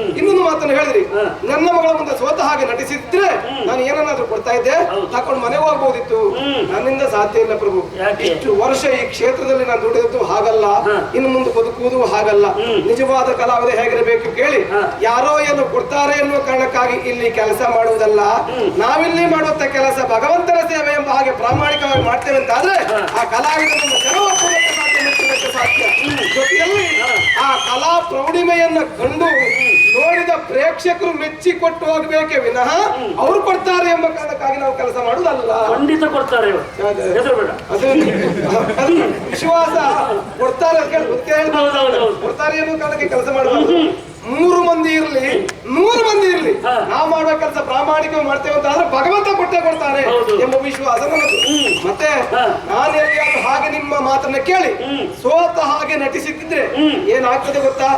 ಇನ್ನೊಂದು ಮಾತನ್ನು ಹೇಳಿದ್ರಿ. ನನ್ನ ಮಗಳ ಮುಂದೆ ಸ್ವತಃ ಹಾಗೆ ನಟಿಸಿದ್ರೆ ನಾನು ಏನನ್ನಾದ್ರೂ ಕೊಡ್ತಾ ಇದ್ದೆ? ತಕೊಂಡು ಮನೆಗೆ ಹೋಗ್ಬೋದಿತ್ತು. ನನ್ನಿಂದ ಸಾಧ್ಯ ಇಲ್ಲ ಪ್ರಭು? ಇಷ್ಟು ವರ್ಷ ಈ ಕ್ಷೇತ್ರದಲ್ಲಿ ನಾನು ದುಡಿದದ್ದು ಹಾಗಲ್ಲ. ಇನ್ನು ಮುಂದೆ ಬದುಕುವುದು ಹಾಗಲ್ಲ. ನಿಜವಾದ ಕಲಾವಿದ ಹೇಗಿರಬೇಕು ಕೇಳಿ. ಯಾರೋ ಏನು ಕೊಡ್ತಾರೆ ಎನ್ನುವ ಕಾರಣಕ್ಕಾಗಿ ಇಲ್ಲಿ ಕೆಲಸ ಮಾಡುವುದಲ್ಲ. ನಾವಿಲ್ಲಿ ಮಾಡುವಂತ ಕೆಲಸ ಭಗವಂತನ ಸೇವೆ ಎಂಬ ಹಾಗೆ ಪ್ರಾಮಾಣಿಕವಾಗಿ ಮಾಡ್ತೇವೆ ಅಂತ ಆದ್ರೆ ಆ ಕಲಾವಿದ ಸಾಧ್ಯ ಜೊತೆಯಲ್ಲಿ ಆ ಪ್ರೌಢಿಮೆಯನ್ನ ಕಂಡು ನೋಡಿದ ಪ್ರೇಕ್ಷಕರು ಮೆಚ್ಚಿ ಕೊಟ್ಟು ಹೋಗ್ಬೇಕೆ ವಿನಃ ಅವ್ರು ಕೊಡ್ತಾರೆ ಎಂಬ ಕಾರಣಕ್ಕಾಗಿ ನಾವು ಕೆಲಸ ಮಾಡುದಲ್ಲ ಖಂಡಿತ ಕೊಡ್ತಾರೆ ವಿಶ್ವಾಸ. ಕೊಡ್ತಾರೆ. ಕೊಡ್ತಾರೆ ಅನ್ನೋ ಕಾರಣಕ್ಕೆ ಕೆಲಸ ಮಾಡಬಾರ್ದು. ಮೂರು ಮಂದಿ ಇರ್ಲಿ ನೂರು ಮಂದಿ ಇರ್ಲಿ. ನಾವು ಮಾಡುವ ಕೆಲಸ ಪ್ರಾಮಾಣಿಕ ಮಾಡ್ತೇವೆ ಅಂತ ಆದ್ರೆ ಭಗವಂತ ಕೊಟ್ಟೆ ಕೊಡ್ತಾನೆ. ಎಂಬ ವಿಶ್ವಾಸ ನನಗೆ ಮತ್ತೆ ಹಾ. ನಾನು ಎಲ್ಲಿಯಾದ್ರೂ ಹಾಗೆ ನಿಮ್ಮ ಮಾತನ್ನ ಕೇಳಿ. ಸೋತ ಹಾಗೆ ನಟಿಸಿದ್ದಿದ್ರೆ ಹ್ಮ್. ಏನಾಗ್ತದೆ ಗೊತ್ತಾ?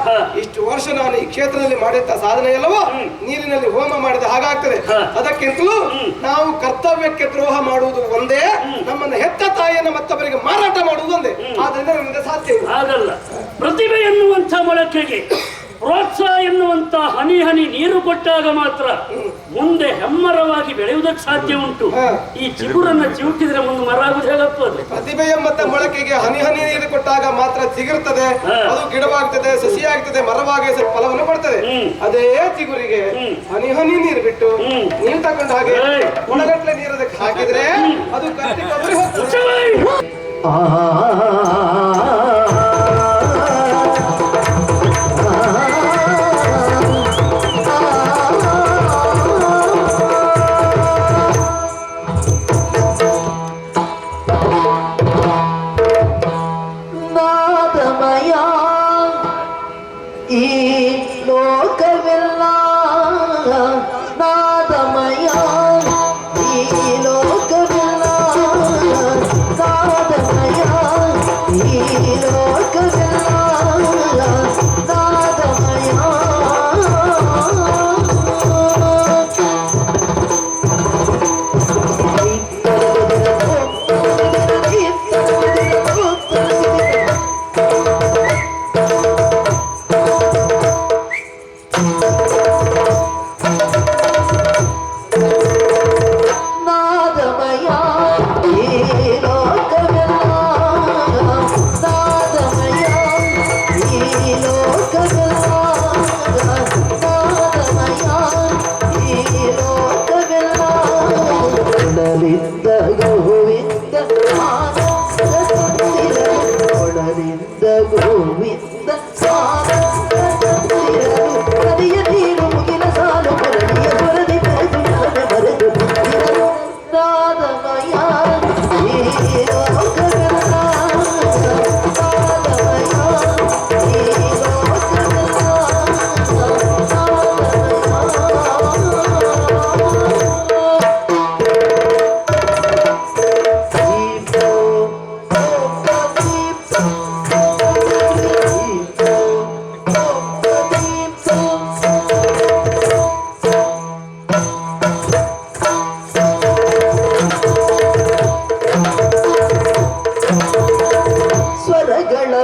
ಇಷ್ಟು ವರ್ಷ ನಾನು ಈ ಕ್ಷೇತ್ರದಲ್ಲಿ ಮಾಡಿದ ಸಾಧನೆ ಎಲ್ಲವೋ ನೀರಿನಲ್ಲಿ ಹೋಮ ಮಾಡಿದ ಹಾಗಾಗ್ತದೆ. ಅದಕ್ಕಿಂತಲೂ ನಾವು ಕರ್ತವ್ಯಕ್ಕೆ ದ್ರೋಹ ಮಾಡುವುದು ಒಂದೇ ನಮ್ಮನ್ನ ಹೆತ್ತ ತಾಯಿಯನ್ನು ಮತ್ತೊಬ್ಬರಿಗೆ ಮಾರಾಟ ಮಾಡುವುದು ಒಂದೇ. ಆದ್ರಿಂದ ನಿಮಗೆ ಸಾಧ್ಯ ಪ್ರತಿಭೆ ಎನ್ನುವಂತ ಮೊಳಕೆಗೆ ಪ್ರೋತ್ಸಾಹ ಎನ್ನುವಂತ ಹನಿ ಹನಿ ನೀರು ಕೊಟ್ಟಾಗ ಮಾತ್ರ ಮುಂದೆ ಹೆಮ್ಮರವಾಗಿ ಬೆಳೆಯುವುದಕ್ಕೆ ಸಾಧ್ಯ ಉಂಟು. ಈ ಚಿಗುರನ್ನ ಚಿವುಟಿದ್ರೆ ಮುಂದೆ ಮರ ಆಗುದು ಹೇಗಪ್ಪ ಪ್ರತಿಭೆಯ ಪ್ರತಿಭೆ ಎಂಬತ್ತ ಮೊಳಕೆಗೆ ಹನಿ ಹನಿ ನೀರು ಕೊಟ್ಟಾಗ ಮಾತ್ರ ಚಿಗುರ್ತದೆ ಅದು ಗಿಡವಾಗ್ತದೆ ಸಸಿ ಆಗ್ತದೆ ಮರವಾಗಿ ಫಲವನ್ನು ಕೊಡ್ತದೆ ಹ್ಮ್. ಅದೇ ಚಿಗುರಿಗೆ ಹ್ಮ್. ಹನಿ ಹನಿ ನೀರು ಬಿಟ್ಟು ಹ್ಮ್. ನೀರು ತಗೊಂಡು ಹಾಗೆ ಏಯ್. ಗುಣಗಟ್ಲೆ ನೀರು ಅದಕ್ಕೆ ಹಾಕಿದ್ರೆ ಅದು ಕಟ್ಟಿ ಕಬರಿ ಹೋಗ್ತದೆ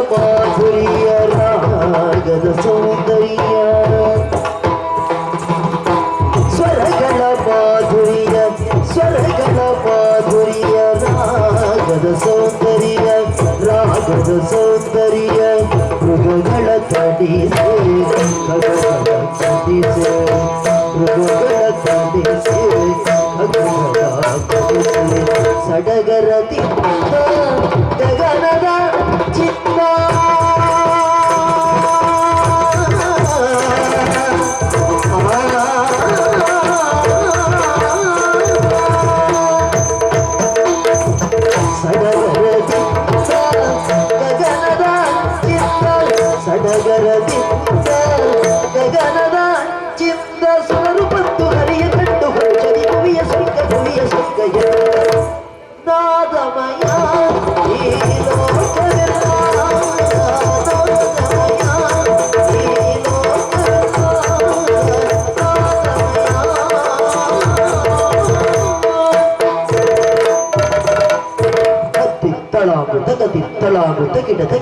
পথরিয়া রাগদ চোখ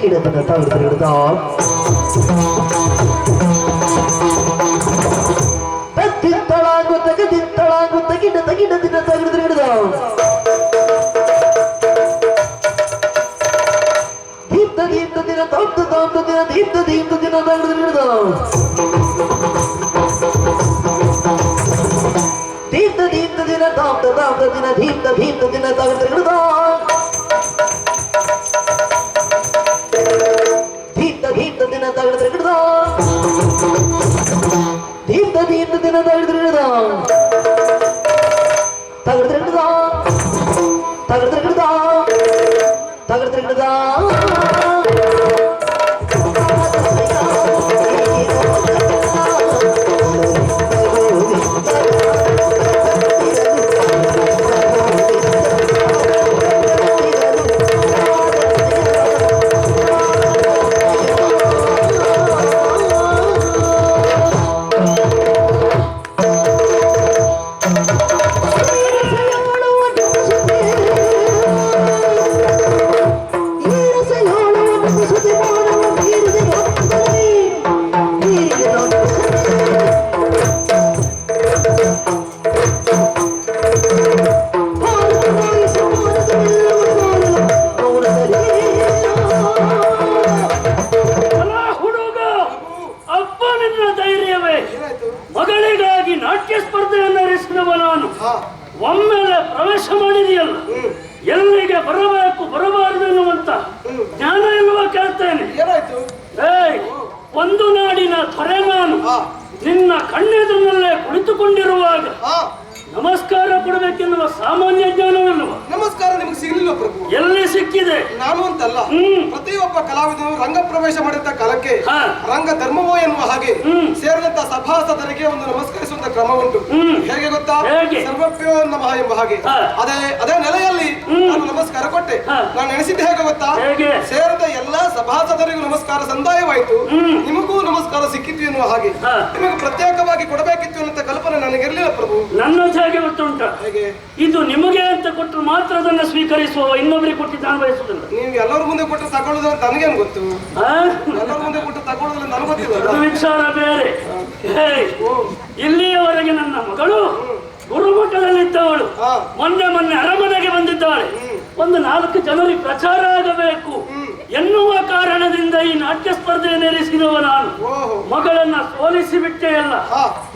இடப்பட்டத்தால் ஒருத்தர் எடுத்தால் தித்தளாங்கு தகு தித்தளாங்கு தகிட தகிட திட தகிடு திருடுதாம் தீப்த தீப்த தின தாப்த தாப்த தின தீப்த தீப்த தின தகிடு திருடுதாம் தீப்த தீப்த தின தாப்த தாப்த தின தீப்த தீப்த தின தகிடு ದೀಪ್ತ ದೀಪ್ತ ಸಿಕ್ಕಿದೆ ನಾನು ಅಂತಲ್ಲ. ಪ್ರತಿಯೊಬ್ಬ ಕಲಾವಿದರು ರಂಗ ಪ್ರವೇಶ ಮಾಡಿದ ಕಾಲಕ್ಕೆ. ರಂಗ ಧರ್ಮವೋ ಎನ್ನುವ ಹಾಗೆ. ಸೇರಿದಂತ ಸಭಾಸದರಿಗೆ ಒಂದು ನಮಸ್ಕರಿಸುವಂತ ಕ್ರಮ ಉಂಟು. ಹೇಗೆ ಗೊತ್ತಾ? ಸರ್ವಪ್ಯೋ ನಮಃ ಎಂಬ ಹಾಗೆ ಅದೇ ಅದೇ ನೆಲೆಯಲ್ಲಿ. ನಾನು ನಮಸ್ಕಾರ ಕೊಟ್ಟೆ. ನಾನು ನೆನೆಸಿದ್ದೆ ಹೇಗೆ ಗೊತ್ತಾ ಸೇರಿದ ಎಲ್ಲಾ ಸಭಾಸದರಿಗೂ ನಮಸ್ಕಾರ ಸಂದಾಯವಾಯಿತು. ನಿಮಗೂ ನಮಸ್ಕಾರ ಸಿಕ್ಕಿತ್ತು ಎನ್ನುವ ಹಾಗೆ ನಿಮಗೆ ಪ್ರತ್ಯೇಕವಾಗಿ ಕೊಡಬೇಕಿತ್ತು ಅನ್ನೋ ಕಲ್ಪನೆ ನನಗಿರ್ಲಿಲ್ಲ ಪ್ರಭು ನನ್ನ ಹೇಗೆ ಗೊತ್ತುಂಟ ಹೇಗೆ ಇದು ನಿಮಗೆ ಅಂತ ಕೊಟ್ಟರು ಅದನ್ನು ಸ್ವೀಕರಿಸುವ ಇನ್ನೊಬ್ಬರಿಗೆ ಕೊಟ್ಟು ನಾನು ಬಯಸುವುದಿಲ್ಲ. ನೀವು ಎಲ್ಲರ ಮುಂದೆ ಕೊಟ್ಟು ತಗೊಳ್ಳೋದು ಅಂತ ನನಗೇನು ಗೊತ್ತು? ಎಲ್ಲರ ಮುಂದೆ ಕೊಟ್ಟು ತಗೊಳ್ಳೋದಿಲ್ಲ ನನಗೆ ಅದು ಗೊತ್ತಿಲ್ಲ ವಿಚಾರ ಬೇರೆ. ಇಲ್ಲಿಯವರೆಗೆ ನನ್ನ ಮಗಳು ಗುರುಮಠದಲ್ಲಿದ್ದವಳು. ಮೊನ್ನೆ ಮೊನ್ನೆ ಅರಮನೆಗೆ ಬಂದಿದ್ದಾಳೆ. ಒಂದು ನಾಲ್ಕು ಜನರಿಗೆ ಪ್ರಚಾರ ಆಗಬೇಕು. ಎನ್ನುವ ಕಾರಣದಿಂದ ಈ ನಾಟ್ಯ ಸ್ಪರ್ಧೆ ನೆಲೆಸಿದವ ನಾನು. ಮಗಳನ್ನ ಸೋಲಿಸಿ ಬಿಟ್ಟೆ ಅಲ್ಲ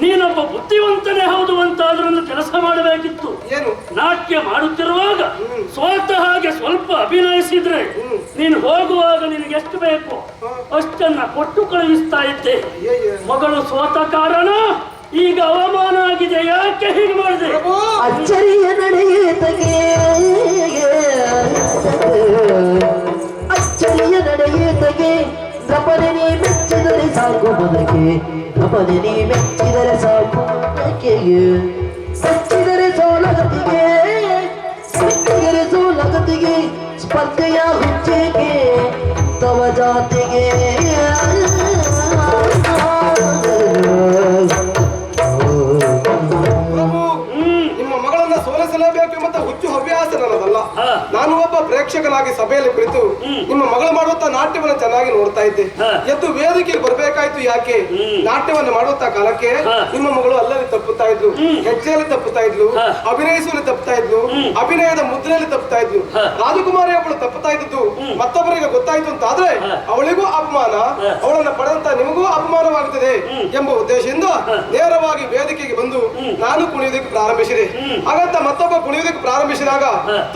ನೀನೊಬ್ಬ ಬುದ್ಧಿವಂತನೇ ಹೌದು ಅಂತ ಅದರೊಂದು ಕೆಲಸ ಮಾಡಬೇಕಿತ್ತು. ಏನು? ನಾಟ್ಯ ಮಾಡುತ್ತಿರುವಾಗ. ಸೋತ ಹಾಗೆ ಸ್ವಲ್ಪ ಅಭಿನಯಿಸಿದ್ರೆ. ನೀನು ಹೋಗುವಾಗ ನಿನಗೆ ಎಷ್ಟು ಬೇಕು. ಅಷ್ಟನ್ನ ಕೊಟ್ಟು ಕಳುಹಿಸ್ತಾ ಇದ್ದೆ. ಮಗಳು ಸೋತ ಕಾರಣ ಈಗ ಅವಮಾನ ಆಗಿದೆ. ಯಾಕೆ ಹೀಗೆ ಮಾಡಿದೆ? ಅಚ್ಚರಿಯ ನಡೆಯುತ್ತಗೆ ಅಚ್ಚರಿಯ ನಡೆಯುತ್ತಗೆ ದಪನೆ ನೀ ಮೆಚ್ಚಿದರೆ ಸಾಕು ಬದಕೆ ದಪನೆ ನೀ ಮೆಚ್ಚಿದರೆ ಸಾಕು ಬದಕೆಗೆ ಸಚ್ಚಿದರೆ ಸೋಲಗತಿಗೆ ಸಚ್ಚಿದರೆ ಸೋಲಗತಿಗೆ ಸ್ಪರ್ಧೆಯ ಹುಚ್ಚೆಗೆ ತವ ಜಾತಿಗೆ ಪ್ರೇಕ್ಷಕನಾಗಿ ಸಭೆಯಲ್ಲಿ ಕುಳಿತು ನಿಮ್ಮ ಮಗಳು ಮಾಡುವಂತ ನಾಟ್ಯವನ್ನು ಚೆನ್ನಾಗಿ ನೋಡ್ತಾ ಇದ್ದೆ. ಎದ್ದು ವೇದಿಕೆಗೆ ಬರಬೇಕಾಯ್ತು ಯಾಕೆ? ನಾಟ್ಯವನ್ನು ಮಾಡುವಂತ ಕಾಲಕ್ಕೆ ನಿಮ್ಮ ಮಗಳು ಅಲ್ಲಲ್ಲಿ ತಪ್ಪುತ್ತಾ ಇದ್ಲು. ಹೆಜ್ಜೆಯಲ್ಲಿ ತಪ್ಪುತ್ತಾ ಇದ್ಲು. ಅಭಿನಯಿಸುವಲ್ಲಿ ತಪ್ಪುತ್ತಾ ಇದ್ಲು ಅಭಿನಯದ ಮುದ್ರೆಯಲ್ಲಿ ತಪ್ಪುತ್ತಾ ಇದ್ಲು. ರಾಜಕುಮಾರಿ ಅವಳು ತಪ್ಪುತ್ತಾ ಇದ್ದದ್ದು ಹ್ಮ್. ಮತ್ತೊಬ್ಬರಿಗೆ ಗೊತ್ತಾಯ್ತು ಅಂತ ಆದ್ರೆ ಅವಳಿಗೂ ಅಪಮಾನ. ಅವಳನ್ನ ಪಡೆದಂತ ನಿಮಗೂ ಅಪಮಾನವಾಗುತ್ತದೆ ಎಂಬ ಉದ್ದೇಶದಿಂದ ನೇರವಾಗಿ ವೇದಿಕೆಗೆ ಬಂದು ನಾನು ಕುಣಿಯುವುದಕ್ಕೆ ಪ್ರಾರಂಭಿಸಿದೆ. ಹಾಗಂತ ಮತ್ತೊಬ್ಬ ಕುಣಿಯುವುದಕ್ಕೆ ಪ್ರಾರಂಭಿಸಿದಾಗ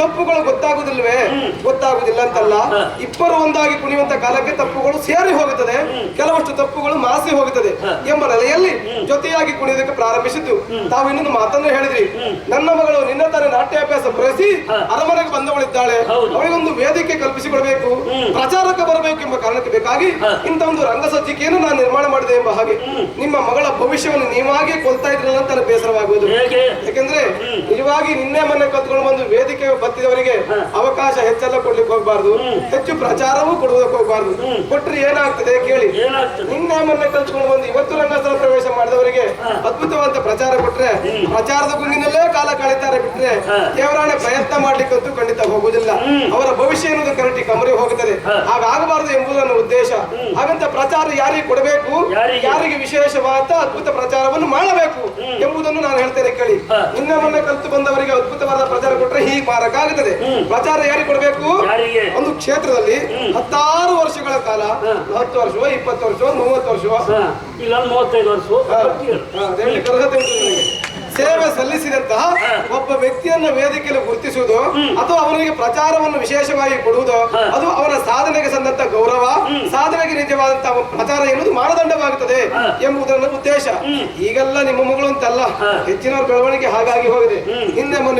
ತಪ್ಪುಗಳು ಗೊತ್ತಾಗುದಿಲ್ವೇ ಗೊತ್ತಾಗುದಿಲ್ಲ ಅಂತಲ್ಲ. ಇಬ್ಬರು ಒಂದಾಗಿ ಕುಣಿಯುವಂತ ಕಾಲಕ್ಕೆ ತಪ್ಪುಗಳು ಸೇರಿ ಹೋಗುತ್ತದೆ ಕೆಲವಷ್ಟು ತಪ್ಪುಗಳು ಮಾಸಿ ಹೋಗುತ್ತದೆ ಎಂಬ ನೆಲೆಯಲ್ಲಿ ಜೊತೆಯಾಗಿ ಕುಣಿಯೋದಕ್ಕೆ ಪ್ರಾರಂಭಿಸಿದ್ದು. ತಾವು ಇನ್ನೊಂದು ಮಾತನ್ನು ಹೇಳಿದ್ರಿ. ನನ್ನ ಮಗಳು ನಿನ್ನ ತಾನೆ ನಾಟ್ಯಾಭ್ಯಾಸ ಬಯಸಿ. ಅರಮನೆಗೆ ಬಂದವಳಿದ್ದಾಳೆ. ಅವಳಿಗೊಂದು ವೇದಿಕೆ ಕಲ್ಪಿಸಿಕೊಡಬೇಕು. ಪ್ರಚಾರಕ್ಕೆ ಬರಬೇಕು ಎಂಬ ಕಾರಣಕ್ಕೆ ಬೇಕಾಗಿ. ಇಂಥ ಒಂದು ರಂಗಸಜ್ಜಿಕೆಯನ್ನು ನಾನು ನಿರ್ಮಾಣ ಮಾಡಿದೆ ಎಂಬ ಹಾಗೆ. ನಿಮ್ಮ ಮಗಳ ಭವಿಷ್ಯವನ್ನು ನೀವಾಗೆ ಕೊಲ್ತಾ ಇದ್ರಲ್ಲ ಅಂತ ನನಗೆ ಬೇಸರವಾಗುವುದು. ಯಾಕೆಂದ್ರೆ ನಿಜವಾಗಿ ನಿನ್ನೆ ಮನೆ ಕತ್ಕೊಂಡು ಬಂದು ವೇದಿಕೆ ಬತ್ತಿದವರಿಗೆ ಅವಕಾಶ ಹೆಚ್ಚೆಲ್ಲ ಕೊಡ್ಲಿಕ್ಕೆ ಹೋಗ್ಬಾರ್ದು. ಹೆಚ್ಚು ಪ್ರಚಾರವೂ ಕೊಡುವುದಕ್ಕೆ ಹೋಗ್ಬಾರ್ದು. ಕೊಟ್ರೆ ಏನಾಗ್ತದೆ ಕೇಳಿ. ನಿನ್ನೆ ಮೊನ್ನೆ ಕಲ್ತ್ಕೊಂಡು ಬಂದು ಇವತ್ತು ರಂಗಸ್ಥಳ ಪ್ರವೇಶ ಮಾಡಿದವರಿಗೆ ಅದ್ಭುತವಾದ ಪ್ರಚಾರ ಕೊಟ್ರೆ. ಪ್ರಚಾರದ ಗುಂಡಿನಲ್ಲೇ ಕಾಲ ಕಳೀತಾರೆ ಬಿಟ್ರೆ ದೇವರಾಣೆ ಪ್ರಯತ್ನ ಮಾಡ್ಲಿಕ್ಕಂತೂ ಖಂಡಿತ ಹೋಗುದಿಲ್ಲ ಹ್ಮ್. ಅವರ ಭವಿಷ್ಯ ಎನ್ನುವುದು ಕರೆಟಿ ಕಮರಿ ಹೋಗುತ್ತದೆ. ಹಾಗಾಗಬಾರದು ಎಂಬುದನ್ನು ನನ್ನ ಉದ್ದೇಶ ಹಾಗಂತ ಪ್ರಚಾರ ಯಾರಿಗೆ ಕೊಡಬೇಕು ಯಾರಿಗೆ? ವಿಶೇಷವಾದ ಅದ್ಭುತ ಪ್ರಚಾರವನ್ನು ಮಾಡಬೇಕು ಎಂಬುದನ್ನು ನಾನು ಹೇಳ್ತೇನೆ ಕೇಳಿ ಹಾ. ಕಲ್ತು ಮೊನ್ನೆ ಕಲಿತು ಬಂದವರಿಗೆ ಅದ್ಭುತವಾದ ಪ್ರಚಾರ ಕೊಟ್ರೆ ಹೀಗೆ ಮಾರಕ ಆಗುತ್ತದೆ ಪ್ರಚಾರ ಯಾರಿಗೆ ಕೊಡಬೇಕು? ಒಂದು ಕ್ಷೇತ್ರದಲ್ಲಿ ಹತ್ತಾರು ವರ್ಷಗಳ ಕಾಲ. ಹತ್ತು ವರ್ಷ ಇಪ್ಪತ್ತು ವರ್ಷವೋ ಮೂವತ್ತು ವರ್ಷವೋ ಹಾ, ಈಗ ಒಂದು ಮೂವತ್ತೈದು ವರ್ಷ. ಸೇವೆ ಸಲ್ಲಿಸಿದಂತಹ ಒಬ್ಬ ವ್ಯಕ್ತಿಯನ್ನ ವೇದಿಕೆಯಲ್ಲಿ ಗುರುತಿಸುವುದು ಅಥವಾ ಅವನಿಗೆ ಪ್ರಚಾರವನ್ನು ವಿಶೇಷವಾಗಿ ಕೊಡುವುದು ಅದು ಅವರ ಸಾಧನೆಗೆ ಸಂದಂತ ಗೌರವ ಸಾಧನೆಗೆ ನಿಜವಾದಂತಹ ಪ್ರಚಾರ ಎನ್ನುವುದು ಮಾನದಂಡವಾಗುತ್ತದೆ. ಎಂಬುದನ್ನ ಉದ್ದೇಶ. ಈಗೆಲ್ಲ ನಿಮ್ಮ ಮಗಳು ಅಂತಲ್ಲ. ಹೆಚ್ಚಿನವರ ಬೆಳವಣಿಗೆ ಹಾಗಾಗಿ ಹೋಗಿದೆ.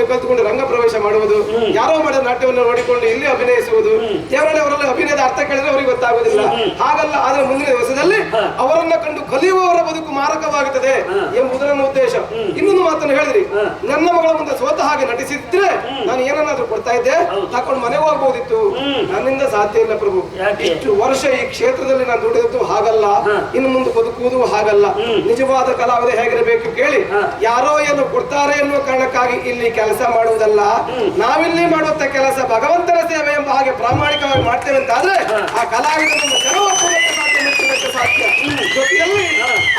ಮೊನ್ನೆ ಕಲ್ತುಕೊಂಡು ರಂಗ ಪ್ರವೇಶ ಮಾಡುವುದು. ಯಾರೋ ಮಾಡಿದ ನಾಟ್ಯವನ್ನು ನೋಡಿಕೊಂಡು ಇಲ್ಲಿ ಅಭಿನಯಿಸುವುದು. ಕೇರಳ ಅವರಲ್ಲಿ ಅಭಿನಯದ ಅರ್ಥ ಕೇಳಿದ್ರೆ ಅವರಿಗೆ ಗೊತ್ತಾಗುದಿಲ್ಲ ಹಾಗಲ್ಲ ಆದ್ರೆ ಮುಂದಿನ ದಿವಸದಲ್ಲಿ ಅವರನ್ನ ಕಂಡು ಕಲಿಯುವವರ ಬದುಕು ಮಾರಕವಾಗುತ್ತದೆ ಎಂಬುದು ನನ್ನ ಉದ್ದೇಶ. ಇನ್ನೊಂದು ಮಾತನ್ನು ಹೇಳಿದ್ರಿ. ನನ್ನ ಮಗಳ ಮುಂದೆ ಸ್ವತಃ ಹಾಗೆ ನಟಿಸಿದ್ರೆ ನಾನು ಏನನ್ನಾದ್ರೂ ಕೊಡ್ತಾ ಇದ್ದೆ. ತಕೊಂಡು ಮನೆಗೆ ಹೋಗ್ಬೋದಿತ್ತು. ನನ್ನಿಂದ ಸಾಧ್ಯ ಇಲ್ಲ ಪ್ರಭು? ಇಷ್ಟು ವರ್ಷ ಈ ಕ್ಷೇತ್ರದಲ್ಲಿ ನಾನು ದುಡಿದದ್ದು ಹಾಗಲ್ಲ. ಇನ್ನು ಮುಂದೆ ಬದುಕುವುದು ಹಾಗಲ್ಲ. ನಿಜವಾದ ಕಲಾವಿದ ಹೇಗಿರಬೇಕು ಕೇಳಿ. ಯಾರೋ ಏನು ಕೊಡ್ತಾರೆ ಎನ್ನುವ ಕಾರಣಕ್ಕಾಗಿ ಇಲ್ಲಿ ಕೆಲಸ ಮಾಡುವುದಲ್ಲ. ನಾವಿಲ್ಲಿ ಮಾಡುವಂತ ಕೆಲಸ ಭಗವಂತನ ಸೇವೆ ಎಂಬ ಹಾಗೆ ಪ್ರಾಮಾಣಿಕವಾಗಿ ಮಾಡ್ತೇವೆ ಅಂತ ಆದ್ರೆ ಆ ಕಲಾವಿದನನ್ನು ಸರ್ವಪೂರ್ವಕ ಸಾಧ್ಯ ಜೊತೆಯಲ್ಲಿ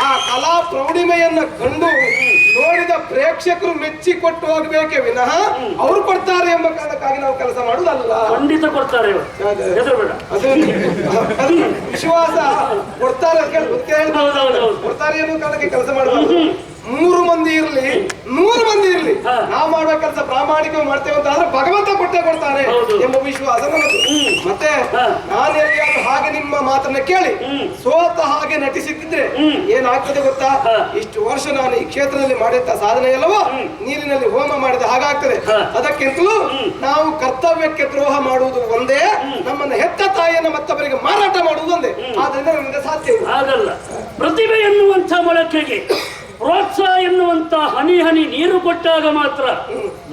ಆ ಕಲಾ ಪ್ರೌಢಿಮೆಯನ್ನ ಕಂಡು ನೋಡಿದ ಪ್ರೇಕ್ಷಕರು ಮೆಚ್ಚಿ ಕೊಟ್ಟು ಹೋಗ್ಬೇಕೆ ವಿನಃ ಅವ್ರು ಕೊಡ್ತಾರೆ ಎಂಬ ಕಾರಣಕ್ಕಾಗಿ ನಾವು ಕೆಲಸ ಮಾಡುವುದಲ್ಲ. ಖಂಡಿತ ಕೊಡ್ತಾರೆ ಅದೇ. ವಿಶ್ವಾಸ ಕೊಡ್ತಾರೆ ಕೊಡ್ತಾರೆ ಅನ್ನೋ ಕಾರಣಕ್ಕೆ ಕೆಲಸ ಮಾಡಬಾರ್ದು ಮೂರು ಮಂದಿ ಇರ್ಲಿ ನೂರು ಮಂದಿ ಇರ್ಲಿ ಹಾ. ನಾವು ಮಾಡುವ ಕೆಲಸ ಪ್ರಾಮಾಣಿಕವಾಗಿ ಮಾಡ್ತೇವೆ ಅಂತ ಆದ್ರೆ ಭಗವಂತ ಕೊಟ್ಟೆ ಕೊಡ್ತಾನೆ ಹೌದು. ವಿಶ್ವಾಸ ಮತ್ತೆ ನಾನು ಎಲ್ಲಿಯಾದ್ರೂ ಹಾಗೆ ನಿಮ್ಮ ಮಾತನ್ನ ಕೇಳಿ. ಸೋತ ಹಾಗೆ ನಟಿಸಿದ್ರೆ ಏನಾಗ್ತದೆ ಗೊತ್ತಾ? ಇಷ್ಟು ವರ್ಷ ನಾನು ಈ ಕ್ಷೇತ್ರದಲ್ಲಿ ಮಾಡಿದ ಸಾಧನೆ ಎಲ್ಲವೋ ನೀರಿನಲ್ಲಿ ಹೋಮ ಮಾಡಿದ ಹಾಗಾಗ್ತದೆ. ಅದಕ್ಕಿಂತಲೂ ನಾವು ಕರ್ತವ್ಯಕ್ಕೆ ದ್ರೋಹ ಮಾಡುವುದು ಒಂದೇ ನಮ್ಮನ್ನ ಹೆತ್ತ ತಾಯಿಯನ್ನು ಮತ್ತೊಬ್ಬರಿಗೆ ಮಾರಾಟ ಮಾಡುವುದು ಒಂದೇ. ಆದ್ರಿಂದ ನಮಗೆ ಸಾಧ್ಯ ಪ್ರತಿಭೆ ಎನ್ನುವಂತ ಮೊಳಕೆಗೆ ಪ್ರೋತ್ಸಾಹ ಎನ್ನುವಂತ ಹನಿ ಹನಿ ನೀರು ಕೊಟ್ಟಾಗ ಮಾತ್ರ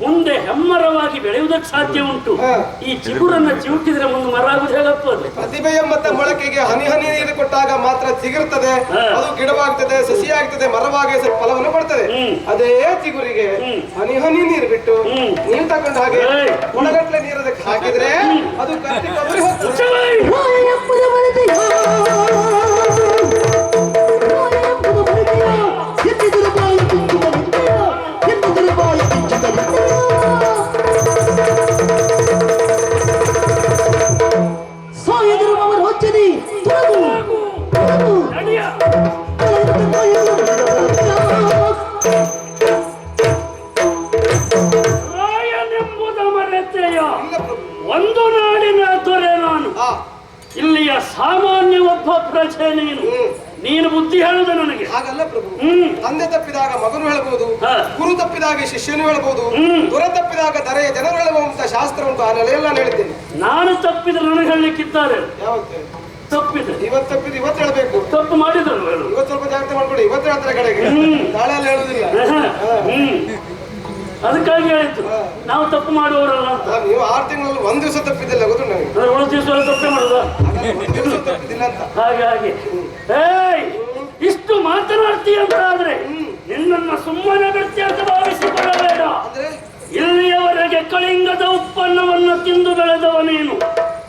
ಮುಂದೆ ಹೆಮ್ಮರವಾಗಿ ಬೆಳೆಯುವುದಕ್ಕೆ ಸಾಧ್ಯ ಉಂಟು. ಈ ಚಿಗುರನ್ನ ಚಿವುಟಿದ್ರೆ ಮುಂದೆ ಮರ ಆಗುದು ಹೇಗಪ್ಪ ಅದು ಪ್ರತಿಭೆ ಎಂಬತ್ತ ಮೊಳಕೆಗೆ ಹನಿ ಹನಿ ನೀರು ಕೊಟ್ಟಾಗ ಮಾತ್ರ ಚಿಗುರ್ತದೆ. ಅದು ಗಿಡವಾಗ್ತದೆ ಸಸಿಯಾಗ್ತದೆ ಮರವಾಗಿ ಸ- ಫಲವನ್ನು ಕೊಡ್ತದೆ. ಅದೇ ಚಿಗುರಿಗೆ ಹನಿ ಹನಿ ನೀರು ಬಿಟ್ಟು. ನೀರು ತಗೊಂಡ ಹಾಗೆ. ಗುಣಗಟ್ಲೆ ನೀರು ಅದಕ್ಕೆ ಹಾಕಿದ್ರೆ ಅದು ಕಟ್ಟಿ ಪ್ರಭು. ಒಂದು ನಾಡಿನ ದೊರೆ ನಾನು. ಇಲ್ಲಿಯ ಸಾಮಾನ್ಯ ಒಬ್ಬ ಪ್ರಜೆ ನೀನು. ನೀನು ಬುದ್ಧಿ ಹೇಳುದು ನನಗೆ. ಹಾಗಲ್ಲ ಪ್ರಭು. ಹ್ಮ್. ತಂದೆ ತಪ್ಪಿದಾಗ ಮಗನು ಹೇಳಬಹುದು. ಗುರು ತಪ್ಪಿದಾಗ ಶಿಷ್ಯನು ಹೇಳಬಹುದು ಹ್ಮ್. ದೊರೆ ತಪ್ಪಿದಾಗ ದರೆಯ ಜನರು ಹೇಳುವಂತ ಶಾಸ್ತ್ರ ಉಂಟು ಆ ನೆಲೆಯಲ್ಲಿ ನಾನು ಹೇಳಿದ್ದೇನೆ. ನಾನು ತಪ್ಪಿದ್ರೆ ನನಗೆ ಹೇಳಲಿಕ್ಕಿದ್ದಾರೆ. ಯಾವತ್ತೆ? ತಪ್ಪಿದೆ ಇವತ್ತು ತಪ್ಪಿದ್ದು ಇವತ್ತು ಹೇಳಬೇಕು. ತಪ್ಪು ಮಾಡಿದ್ರು. ಇವತ್ತು ಸ್ವಲ್ಪ ಜಾಗ್ರತೆ ಮಾಡ್ಕೊಳ್ಳಿ ಇವತ್ತು ಹೇಳ್ತಾರೆ ಕಡೆಗೆ. ಹ್ಮ್. ನಾಳೆ ಹೇಳುದಿಲ್ಲ. ಹ್ಮ್. ಅದಕ್ಕಾಗಿ ಹೇಳಿತ್ತು ನಾವು ತಪ್ಪು ಮಾಡುವವರಲ್ಲ ಅಂತ. ನೀವು ಆರು ತಿಂಗಳಲ್ಲಿ ಒಂದ್ ದಿವಸ ತಪ್ಪಿದ್ದಿಲ್ಲ ಗೊತ್ತು ನನಗೆ ಅಂದ್ರೆ ಉಳಿದ ದಿವಸ ತಪ್ಪೇ ಮಾಡುದ? ಒಂದ್ ದಿವಸ ತಪ್ಪಿದ್ದಿಲ್ಲ ಅಂತ. ಹಾಗೆ ಹಾಗೆ. ಏಯ್ ಇಷ್ಟು ಮಾತನಾಡ್ತೀಯ ಅಂತ ಆದ್ರೆ ನಿನ್ನನ್ನು ಸುಮ್ಮನೆ ಬಿಡ್ತೀಯ ಅಂತ ಭಾವಿಸಿಕೊಳ್ಳಬೇಡ. ಇಲ್ಲಿಯವರೆಗೆ ಕಳಿಂಗದ ಉತ್ಪನ್ನವನ್ನು ತಿಂದು ಬೆಳೆದವ ನೀನು.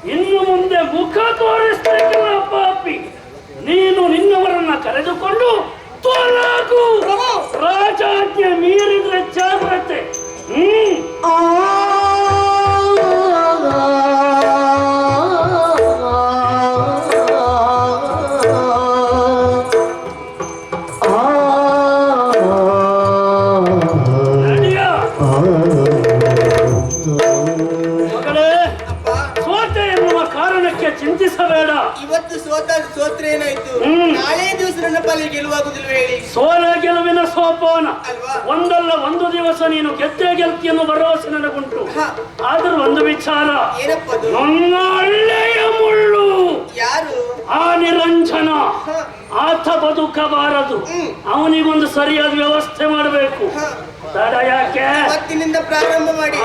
ಇನ್ನು ಮುಂದೆ ಮುಖ ತೋರಿಸ್ಬೇಕಲ್ಲ ಪಾಪಿ. ನೀನು ನಿನ್ನವರನ್ನ ಕರೆದುಕೊಂಡು ತೋಲಾಗು. ರಾಜಾಜ್ಞೆ ಮೀರಿದ್ರೆ ಗೆಲುವಾಗುದಿಲ್ವ ಹೇಳಿ? ಸೋಲ ಗೆಲುವಿನ ಸೋಪಾನ? ಒಂದಲ್ಲ ಒಂದು ದಿವಸ ನೀನು ಗೆದ್ದೆ ಗೆಲ್ತಿಯನ್ನು ಭರವಸೆ ನನಗುಂಟು. ಆದ್ರೂ ಒಂದು ವಿಚಾರ. ನನ್ನ ಮುಳ್ಳು. ಯಾರು? ಆ ನಿರಂಜನ. ಆತ ಬದುಕಬಾರದು. ಅವನಿಗೊಂದು ಸರಿಯಾದ ವ್ಯವಸ್ಥೆ ಮಾಡಬೇಕು. ದಡ ತಡ ಯಾಕೆ? ಪ್ರಾರಂಭ ಮಾಡಿ.